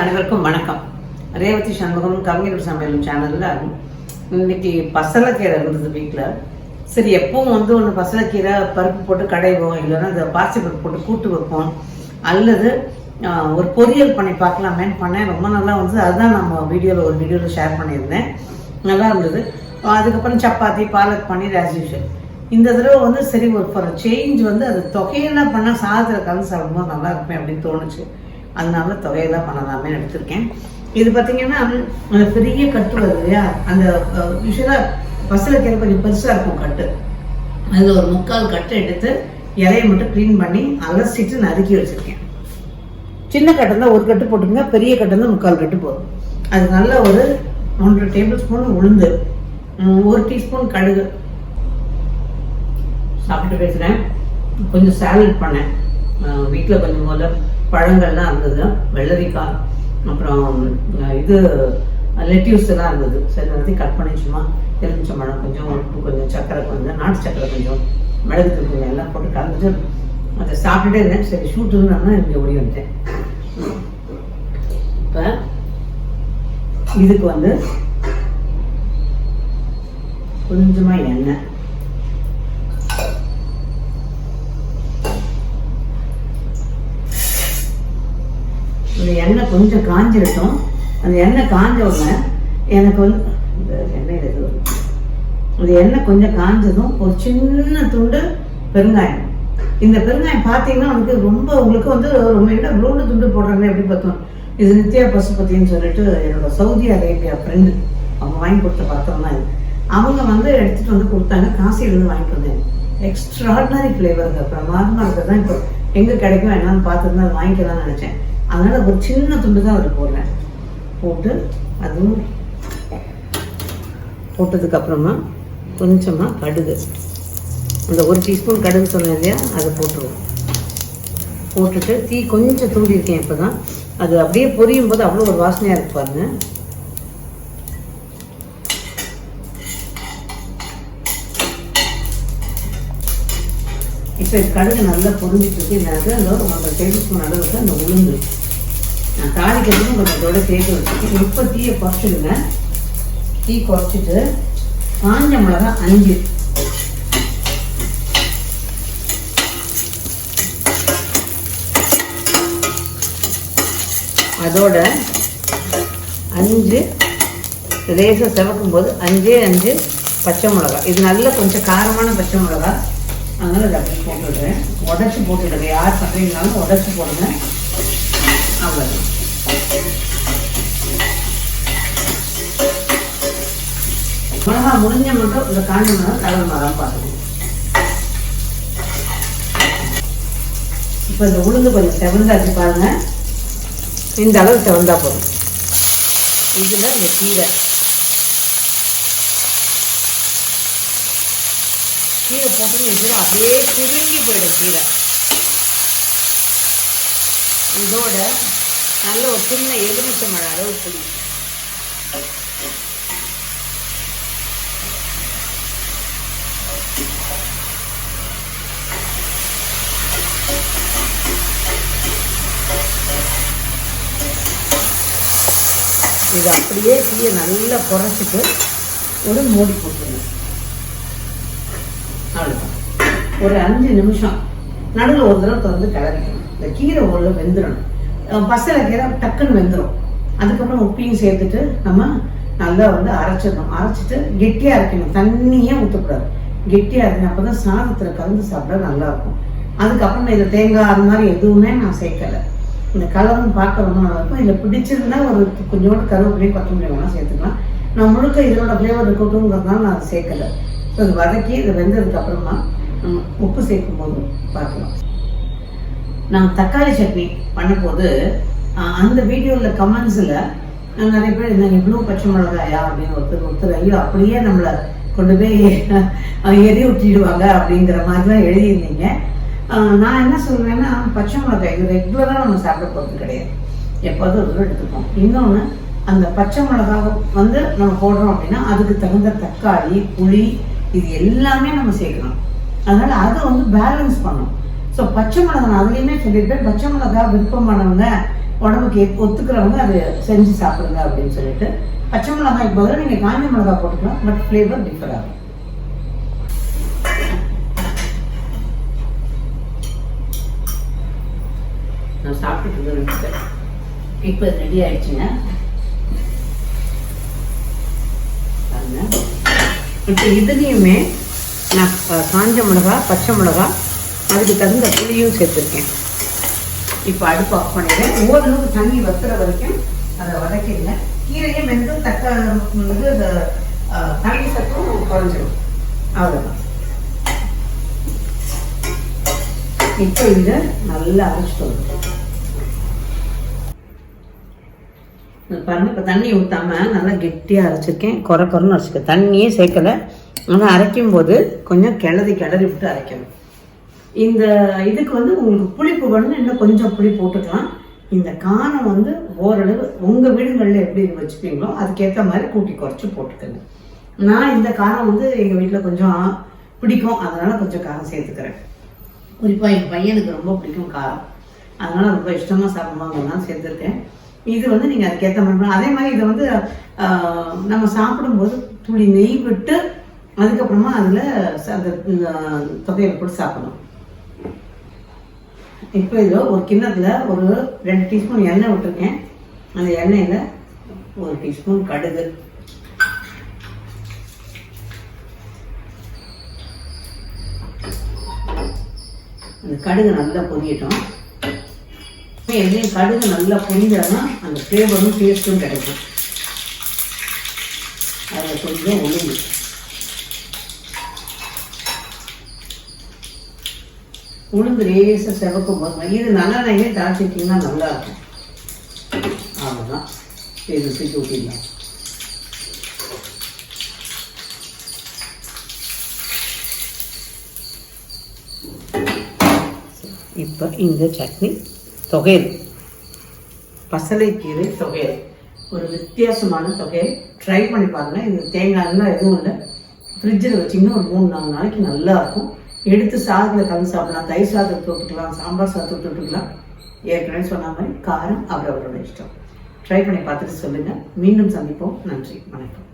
அனைவருக்கும் வணக்கம். ரேவதி சண்முகம் கவிஞர் சமையல் சேனல்ல இன்னைக்கு பசலக்கீரை இருந்தது வீட்டில் சரி எப்பவும் வந்து ஒன்று பசலக்கீரை பருப்பு போட்டு கடைவோம் இல்லைன்னா இந்த பாசிப்பருப்பு போட்டு கூட்டு வைப்போம். அல்லது ஒரு பொரியல் பண்ணி பார்க்கலாமேன்னு பண்ணேன். ரொம்ப நல்லா வந்து அதுதான் நம்ம வீடியோவில் ஒரு வீடியோவில் ஷேர் பண்ணியிருந்தேன். நல்லா இருந்தது. அதுக்கப்புறம் சப்பாத்தி பாலக் பன்னீர் ஆஸ் யூஷுவல் இந்த தடவை வந்து சரி ஒரு ஃபார் சேஞ்ச் வந்து அது தொகையெல்லாம் பண்ணால் சாதத்தில் கலந்து சாப்பிடும்போது நல்லா இருப்பேன் அப்படின்னு தோணுச்சு. அதனால தொகையெல்லாம் பண்ணலாமே எடுத்திருக்கேன். இது பார்த்தீங்கன்னா அந்த பெரிய கட்டு வருது இல்லையா? அந்த யூஸ்வலாக பசலைக்கீரை கொஞ்சம் பெருசாக இருக்கும் கட்டு. அதில் ஒரு முக்கால் கட்டு எடுத்து இலையை மட்டும் க்ளீன் பண்ணி அலசிட்டு நறுக்கி வச்சுருக்கேன். சின்ன கட்டு தான் ஒரு கட்டு போட்டுருங்க பெரிய கட்டு தான் முக்கால் கட்டு போதும். அது நல்ல ஒரு ஒன்றரை டேபிள் ஸ்பூன் உளுந்து ஒரு டீஸ்பூன் கடுகு. சாப்பிட்டு பேசுகிறேன் கொஞ்சம் சாலட் பண்ணேன். வீட்டில் கொஞ்சம் முதல்ல பழங்கள்லாம் இருந்தது. வெள்ளரிக்காய் அப்புறம் இது லெட்யூஸ் எல்லாம் இருந்தது. சரி எல்லாத்தையும் கட் பண்ணி சும்மா எலுமிச்சம்பழம் கொஞ்சம் உப்பு கொஞ்சம் சக்கரை கொஞ்சம் நாட்டு சக்கரை கொஞ்சம் மிளகு கொஞ்சம் எல்லாம் போட்டு கலந்துட்டு அதை சாப்பிட்டுட்டே இருந்தேன். சரி ஷூட்டுன்னு இங்கே ஓடி வந்துட்டேன். இப்போ இதுக்கு வந்து கொஞ்சமாக எண்ணெய். இந்த எண்ணெய் கொஞ்சம் காஞ்சிருக்கும் அந்த எண்ணெய் காஞ்ச உடனே எனக்கு வந்து எண்ணெய் இது அந்த எண்ணெய் கொஞ்சம் காஞ்சதும் ஒரு சின்ன துண்டு பெருங்காயம். இந்த பெருங்காயம் பார்த்தீங்கன்னா உங்களுக்கு ரொம்ப உங்களுக்கு வந்து ரொம்ப என்ன ரூண்டு துண்டு போடுறாங்க எப்படி பார்த்தோம். இது நித்யா பசுபதின்னு சொல்லிட்டு என்னோட சவுதி அரேபியா ஃப்ரெண்டு அவங்க வாங்கி கொடுத்த பாத்திரம் தான் இது. அவங்க வந்து எடுத்துட்டு வந்து கொடுத்தாங்க. காசியிலேருந்து வாங்கிட்டு வந்தேன். எக்ஸ்ட்ராடினரி ஃப்ளேவருங்க பிரமாதமாக இருக்கிறது தான் இப்போ எங்கே கிடைக்கும் என்னன்னு பார்த்துருந்தா அதை வாங்கிக்கலாம்னு நினச்சேன். அதனால் ஒரு சின்ன துண்டு தான் அதில் போடுறேன் போட்டு அதுவும் போட்டதுக்கப்புறமா கொஞ்சமாக கடுகு. அந்த ஒரு டீஸ்பூன் கடுகு சொன்னேன் இல்லையா அதை போட்டுருவோம். போட்டுட்டு தீ கொஞ்சம் தூண்டி இருக்கேன் இப்போ தான் அது அப்படியே பொரியும் போது அவ்வளோ ஒரு வாசனையாக இருக்கு பாருங்க. இப்போ கடுகு நல்லா பொரிஞ்சிட்டு இருக்கு. இந்த அதில் அந்த ஒரு டேபிள் ஸ்பூன் அளவுக்கு அந்த உளுந்து நான் தாளிக்கிறதுக்கும் கொஞ்சம் இதோட சேர்த்து வச்சுருக்கேன். இப்போ தீயை குறைச்சிடுங்க. தீ குறைச்சிட்டு காஞ்ச மிளகா அஞ்சு. அதோட அஞ்சு லேசாக செவக்கும் போது அஞ்சே அஞ்சு பச்சை மிளகா. இது நல்ல கொஞ்சம் காரமான பச்சை மிளகா. அதனால இதை போட்டுடுறேன். உடச்சி போட்டுடுங்க. யார் பண்ணுறீங்கனாலும் உடச்சி போடுங்க. அவ்வளவு மிளகா முடிஞ்ச மட்டும் இந்த காஞ்ச மிளகா கடல் மிளகா பார்த்துக்கணும் இப்போ இந்த உளுந்து கொஞ்சம் செவந்தாச்சு பாருங்க. இந்த அளவு செவந்தா போதும். இதில் இந்த கீரை. கீரை போட்டு வச்சுடும் அப்படியே சுருங்கி போயிடும் கீரை. இதோட நல்ல ஒரு சின்ன எலுமிச்சை மழை அளவு புளி. இது அப்படியே தீயை நல்லா குறைச்சிட்டு ஒரு மூடி போட்டுருங்க. அவ்வளோதான் ஒரு அஞ்சு நிமிஷம். நடுவில் ஒரு தடவை திறந்து கிளறிக்கணும். இந்த கீரை உள்ள வெந்துடணும் பசலை கீரை டக்குன்னு வெந்துடும் அதுக்கப்புறம் உப்பையும் சேர்த்துட்டு நம்ம நல்லா வந்து அரைச்சிடணும். அரைச்சிட்டு கெட்டியாக அரைக்கணும். தண்ணியே ஊற்றக்கூடாது கெட்டியாக இருக்கணும் அப்போ தான் சாதத்தில் கலந்து சாப்பிட நல்லா இருக்கும் அதுக்கப்புறம் நான் இதில் தேங்காய் அது மாதிரி எதுவுமே நான் சேர்க்கலை. இந்த கலரும் பார்க்க ரொம்ப நல்லா இருக்கும் இதில் பிடிச்சிருந்தா ஒரு கொஞ்சோண்டு கருவேப்பிலையும் கொத்தமல்லி வேணால் சேர்த்துக்கலாம். நான் முழுக்க இதோட ஃப்ளேவர் இருக்கட்டும்ங்கிறதுனால நான் அதை சேர்க்கலை. ஸோ அது வதக்கி இது வெந்ததுக்கு அப்புறமா நம்ம உப்பு சேர்க்கும் போது பார்க்கலாம். நான் தக்காளி சட்னி பண்ணும்போது அந்த வீடியோவில் கமெண்ட்ஸில் நிறைய பேர் இருந்தாங்க இவ்வளோ பச்சை மிளகாயா அப்படின்னு ஒருத்தர் ஒருத்தர் ஐயோ அப்படியே நம்மளை கொண்டு போய் எரி விட்டிடுவாங்க அப்படிங்கிற மாதிரிலாம் எழுதியிருந்தீங்க. நான் என்ன சொல்வேன்னா பச்சை மிளகாய் இது ரெகுலராக நம்ம சாப்பிட போகிறது கிடையாது. எப்போதும் ஒரு தடவை எடுத்துப்போம். இன்னொன்று அந்த பச்சை மிளகாய் வந்து நம்ம போடுறோம் அப்படின்னா அதுக்கு தகுந்த தக்காளி புளி இது எல்லாமே நம்ம சேர்க்கணும். அதனால் அதை வந்து பேலன்ஸ் பண்ணணும். ஸோ பச்சை மிளகா நான் அதுலேயுமே சொல்லியிருப்பேன் பச்சை மிளகா விருப்பமானவங்க உடம்புக்கு ஒத்துக்கிறவங்க அது செஞ்சு சாப்பிடுங்க அப்படின்னு சொல்லிட்டு. பச்சை மிளகாய்க்கு பதிலாக நீங்கள் காஞ்ச மிளகா போட்டுக்கலாம் பட் ஃப்ளேவர் டிஃபர் ஆகும். நான் சாப்பிட்டுட்டு இருந்தேன் இப்போ ரெடி ஆயிடுச்சுங்க. இப்போ இதுலேயுமே நான் காஞ்ச மிளகா பச்சை மிளகா அதுக்கு தகுந்த புளியும் சேர்த்துருக்கேன். இப்போ அடுப்பு ஆஃப் பண்ணிடுறேன். ஓரளவுக்கு தண்ணி வத்துற வரைக்கும் அதை வதக்கிடுங்க. கீரையும் வெந்தும் தக்காளி வந்து தண்ணி சத்தும் குறைஞ்சிடும் அவ்வளோதான் இப்போ இதை நல்லா அரைச்சிட்டு வந்துடும் பாருங்க இப்போ தண்ணி ஊற்றாம நல்லா கெட்டியாக அரைச்சிருக்கேன். குறை குறைன்னு அரைச்சிருக்கேன். தண்ணியே சேர்க்கலை. ஆனால் அரைக்கும் போது கொஞ்சம் கிளறி கிளறி விட்டு அரைக்கணும். இந்த இதுக்கு வந்து உங்களுக்கு புளிப்பு வேணும்னு இன்னும் கொஞ்சம் புளி போட்டுக்கலாம். இந்த காரம் வந்து ஓரளவு உங்கள் வீடுகளில் எப்படி வச்சுப்பீங்களோ அதுக்கேற்ற மாதிரி கூட்டி குறைச்சி போட்டுக்கோங்க. நான் இந்த காரம் வந்து எங்கள் வீட்டில் கொஞ்சம் பிடிக்கும். அதனால் கொஞ்சம் காரம் சேர்த்துக்கிறேன். குறிப்பாக என் பையனுக்கு ரொம்ப பிடிக்கும் காரம். அதனால் ரொம்ப இஷ்டமாக சாப்பிடுவாங்க நான் சேர்த்துருக்கேன். இது வந்து நீங்கள் அதுக்கேற்ற மாதிரி பண்ணலாம். அதே மாதிரி இதை வந்து நம்ம சாப்பிடும்போது துளி நெய் விட்டு அதுக்கப்புறமா அதில் அந்த தொகையில் போட்டு சாப்பிடணும். இப்போ இதில் ஒரு கிண்ணத்தில் ஒரு ரெண்டு டீஸ்பூன் எண்ணெய் விட்டுருக்கேன். அந்த எண்ணெயில் ஒரு டீஸ்பூன் கடுகு. அந்த கடுகு நல்லா பொரியட்டும். எண்ணெய் கடுகு நல்லா பொரிஞ்சாதான் அந்த ஃப்ளேவரும் டேஸ்ட்டும் கிடைக்கும். அதில் கொஞ்சம் ஒழுங்கு உளுந்து லேசாக சிவப்பு போது இது நல்லா நெய்யே தாளிச்சிட்டிங்கன்னா நல்லா இருக்கும் அவ்வளோதான் இது தூக்கி ஊற்றிடலாம் இப்போ இந்த சட்னி தொகையல். பசலைக்கீரை தொகையல். ஒரு வித்தியாசமான தொகையல். ட்ரை பண்ணி பாருங்கள் இந்த தேங்காய்லாம் எதுவும் இல்லை. ஃப்ரிட்ஜில் வச்சிங்கன்னா ஒரு மூணு நாலு நாளைக்கு நல்லாயிருக்கும். எடுத்து சாதத்தில் கலந்து சாப்பிடலாம். தயிர் சாதத்தை தொட்டுக்கலாம் சாம்பார் சாதத்தை தொட்டுக்கலாம். ஏற்கனவே சொன்ன மாதிரி காரம் அவரவரோட இஷ்டம். ட்ரை பண்ணி பார்த்துட்டு சொல்லுங்கள் மீண்டும் சந்திப்போம். நன்றி. வணக்கம்.